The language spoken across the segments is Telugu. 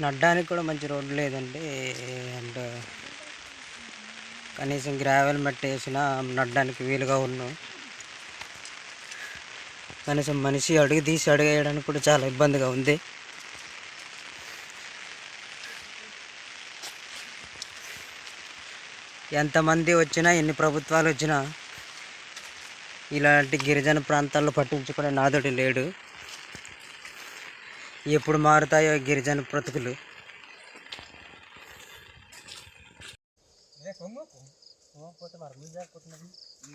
నడ్డానికి కూడా మంచి రోడ్డు లేదండి. అండ్ కనీసం గ్రావెల్ మట్టి వేసినా నడ్డానికి వీలుగా ఉన్నాం. కనీసం మనిషి అడుగు తీసి అడుగు వేయడానికి కూడా చాలా ఇబ్బందిగా ఉంది. ఎంతమంది వచ్చినా ఎన్ని ప్రభుత్వాలు వచ్చినా ఇలాంటి గిరిజన ప్రాంతాల్లో పట్టించుకునే నాదుడు లేడు. ఎప్పుడు మారుతాయో గిరిజన బ్రతుకులు.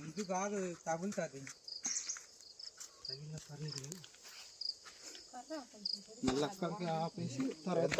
ఇది కాదు తగులుతుంది. మళ్ళీ ఆపేసి తర్వాత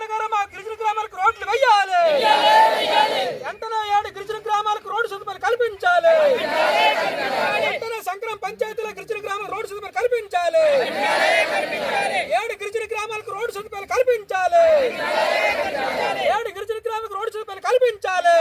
పవన్ కళ్యాణ్ గారు మా గిరిజన గ్రామాలకు రోడ్లు వేయాలి వెంటనే ఏడు గిరిజన గ్రామాలకు రోడ్డు సదుపాయాలు కల్పించాలి వెంటనే సంక్రమ పంచాయతీలో గిరిజన గ్రామాల రోడ్డు సదుపాయాలు కల్పించాలి ఏడు గిరిజన గ్రామాలకు రోడ్డు సదుపాయాలు కల్పించాలి ఏడు గిరిజన గ్రామాలకు రోడ్డు సదుపాయాలు కల్పించాలి